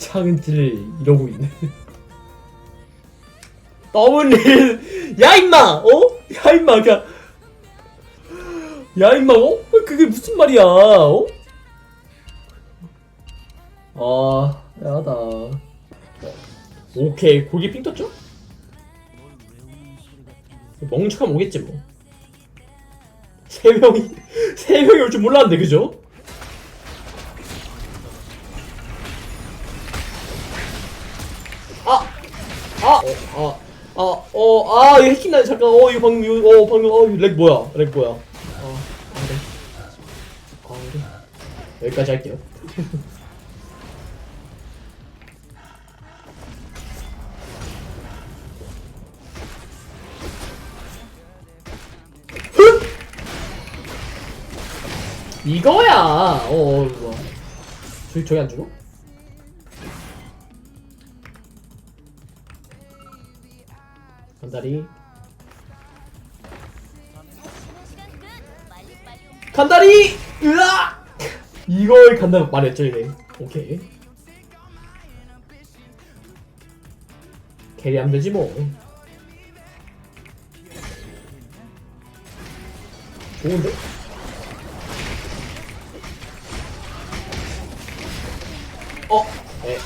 작은 티를 이러고 있네. 더블릴 야 임마 어? 야 임마 그냥 야 임마 어? 그게 무슨 말이야 어? 아 야다 오케이 고기 핑 떴죠? 척하면 오겠지 뭐 세 명이 세 명이 올 줄 몰랐는데 그죠? 어, 아, 아, 어, 아, 이거 해킹 나 잠깐, 어, 이거 방금, 이거, 어, 방금, 어, 렉 뭐야, 렉 뭐야. 어, 아, 그래. 아, 그래. 여기까지 할게요. 이거야! 어, 어, 이거. 저기, 저기 안 주고? 간다리. 간다리! 으아! 이걸 간다 말했죠, 이네. 오케이. 캐리하면 되지 뭐. 좋은데? 어? 네.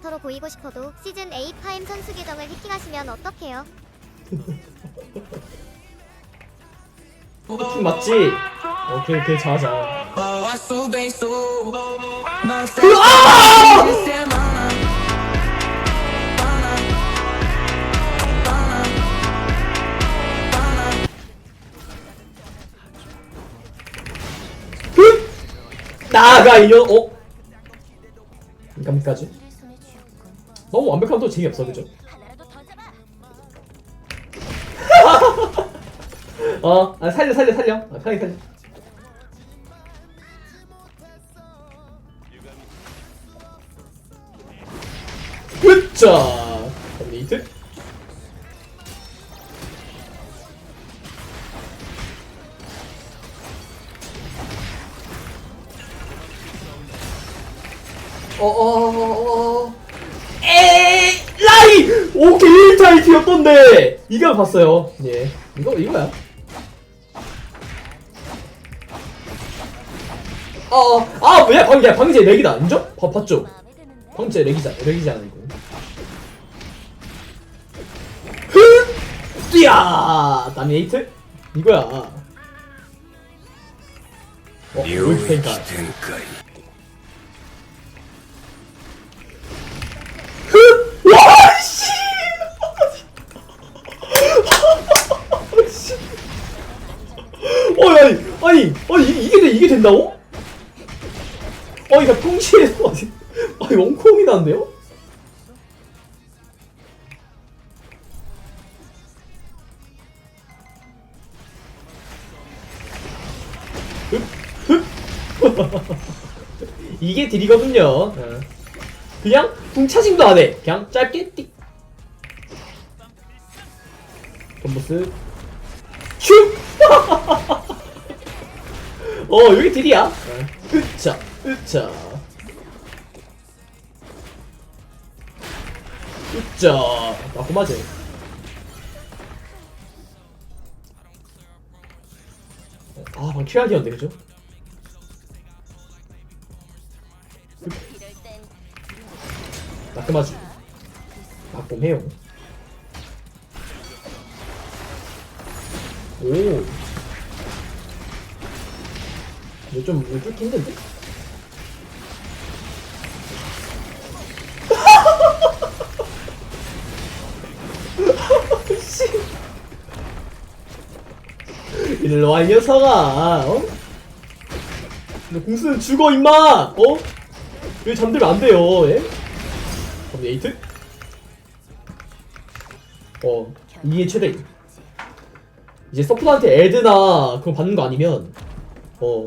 이터로 보이고 싶어도 시즌 A 파임 선수 계정을 해킹하시면 어떡해요? 해킹 맞지? 오케이, 오케이, 잘하자. 나가 이년 어? 잠깐까지 너무 완벽하면 또 재미없어 그죠? 어, 아, 살려 살려 살려. 아, 편하게 살려. 굿자! 커뮤니트 어어어어 에이 라이 오케이 1차 IT였던데. 이걸 봤어요. 예. 이거 이거야. 아, 아아왜 방제 어, 방제 렉이다. 인정? 봐, 봤죠? 방제 렉이자 렉이지 않은 거. 뛰야! 다미네이트? 이거야. 어, 롤 텐카이 된다고? 아니, 나 평시에서, 아니, 아니, 원콤이 나는데요? 이게 딜이거든요. 어. 그냥 궁차징도 안 해. 그냥 짧게 띡. 덤보스. 슉! 어, 여기 딜이야. 어. 으차, 으차. 으짜. 맞고 맞아. 아, 방 최악이었는데, 그죠? 낙금하지 낙곰해요 오 이거 좀 이거 뚫기 힘든데? 씨. 일로 와, 이 녀석아. 어? 너 궁수는 죽어, 임마! 어? 왜 잠들면 안 돼요, 예? 그럼 에이트? 어, 이게 최대. 이제 서포터한테 에드나 그거 받는 거 아니면, 어,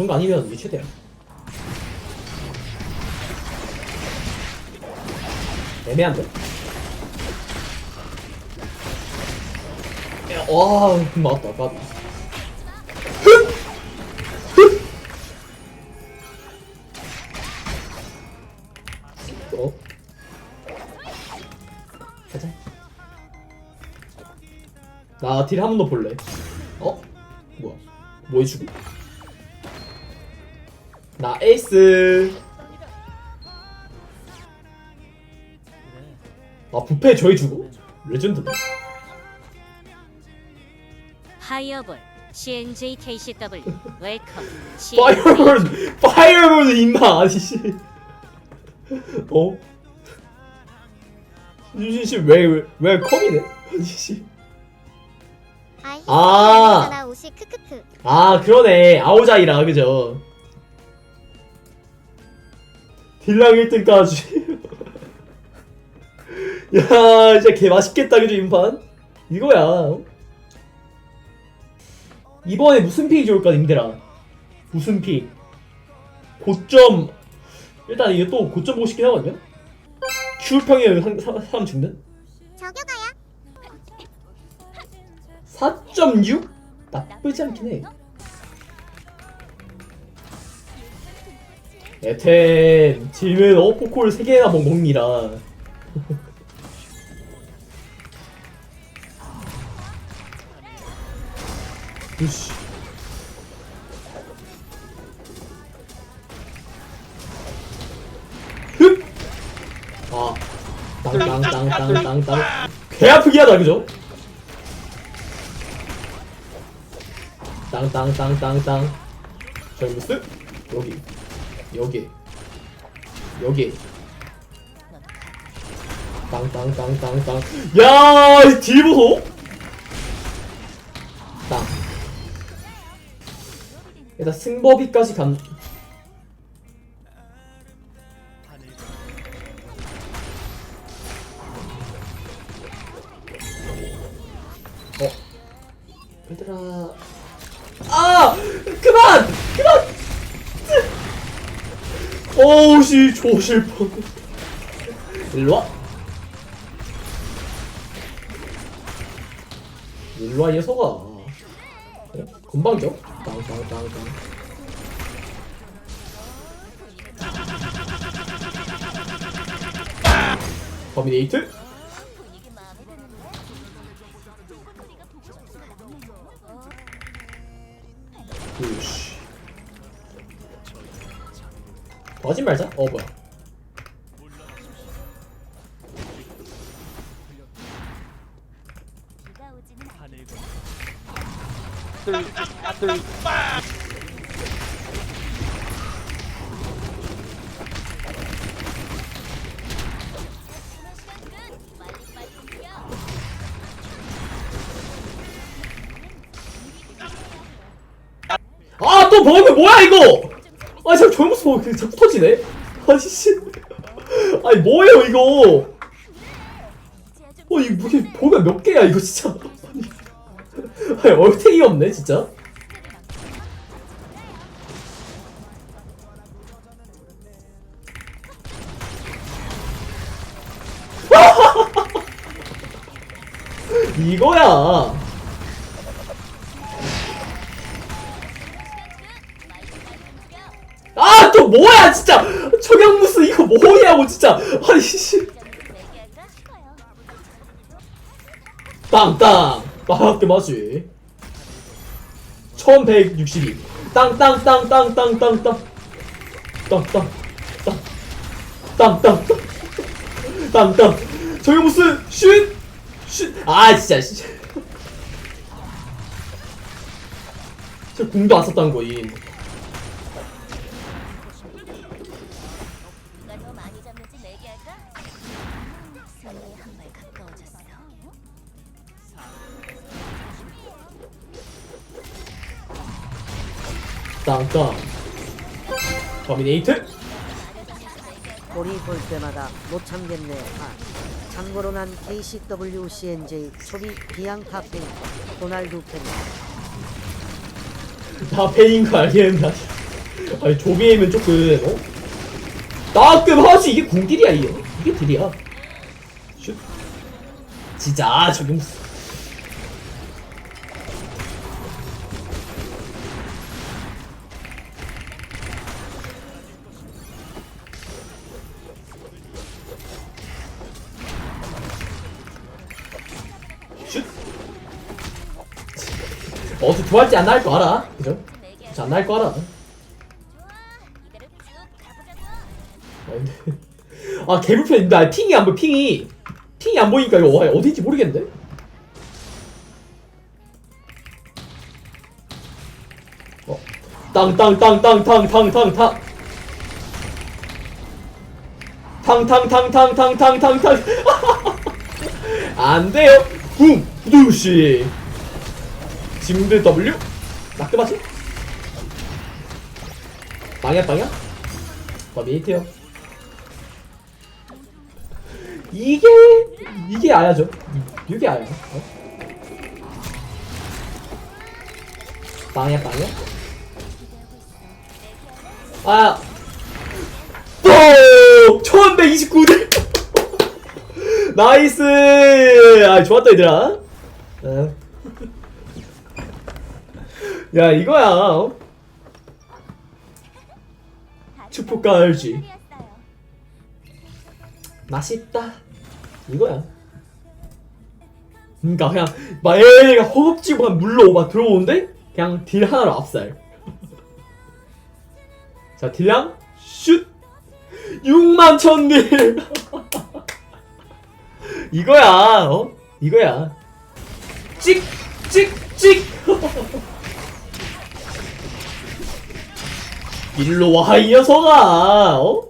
그런 거 아니면 이게 최대야. 애매한데? 야, 와, 맞다, 맞다. 어? 가자. 나 딜 한 번 더 볼래. 어? 뭐야? 뭐 해주고? 나 에이스. 아 부패 저희 주고? 레전드네. 하이어볼 CNJ KCW 웰컴 파이어볼 파이어볼 임마 아저씨. 어? 유진 씨왜왜 컴이네? 아저씨. 아. 아 그러네 아오자이라 그죠? 딜랑 1등까지. 야 진짜 개 맛있겠다 그죠 인판? 이거야. 이번에 무슨 픽이 좋을까 님들아? 무슨 픽? 고점 일단 이게 또 고점 보고 싶긴 하거든요. 사- 사람 죽는? 저격아야 4.6? 나쁘지 않긴 해. 에텐 질문 어포콜 3개나 먹- 먹니라 으씨 흡! 아 땅땅땅땅땅땅 개 아프게 하다 그죠? 땅땅땅땅땅. 절무스 여기 여기. 여기. 땅땅땅땅땅. 야딜 보소. 땅. 일단 승버비까지 간 어우씨 조실 뻔 일로와. 일로와 이 녀석아. 어? 금방 져 땅땅땅땅 버미네이트 하지 말자? 어 뭐야. 아또 버그 뭐야 이거 아 자꾸 젊었어 버그 자꾸 터지네. 아니 씨. 아니 뭐예요 이거? 어 이거 무게 버그가 몇 개야 이거 진짜. 아니 얼탱이 없네 진짜. 이거야 뭐야 진짜! 청양무스 이거 뭐냐고 진짜. 아니 씨. 땅땅. 맞게 맞지. 1162 땅땅땅땅땅땅땅. 땅땅 땅땅 땅땅. 청양무스 슛슛아 진짜 씨. 저 궁도 안 썼다는 거임 땅땅 더미네이트 꼬리 볼 때마다 못 참겠네. 아, 참고로 난 KCWCNJ 초비 비앙카페 호날두 팬. 다 팬인 거 알겠는데 아니 조비에면 조금 어? 따끔 하지 이게 궁딜이야 이게 이게 딜이야 슛 진짜 조금 슛 어떻게 좋아할지 안 나을 거 알아 그죠? 안 나을 거 알아. 아, 아 개불편인데 아, 핑이 안 보여 핑이 핑이 안 보이니까 이거 와, 어딘지 모르겠는데 어. 땅땅땅땅땅땅땅땅 탕탕탕탕탕탕탕탕 안 돼요 붐 부두시 짐드 W? 낙드바지 방향 방향? 더미이트요. 이게 이게 아야죠? 이- 이게 아야? 어? 방향 방향? 아! 또! 1129대 나이스! 아 좋았다 얘들아. 어. 야 이거야 어? 축복 깔지. 준비했어요. 맛있다. 이거야. 그니까 그냥 막 얘가 허겁지겁 한 물로 막 들어오는데 그냥 딜 하나로 압살. 자 딜량 슛! 6만 천 딜 이거야 어? 이거야. 찍 찍 찍. 일로 와 이 녀석아 어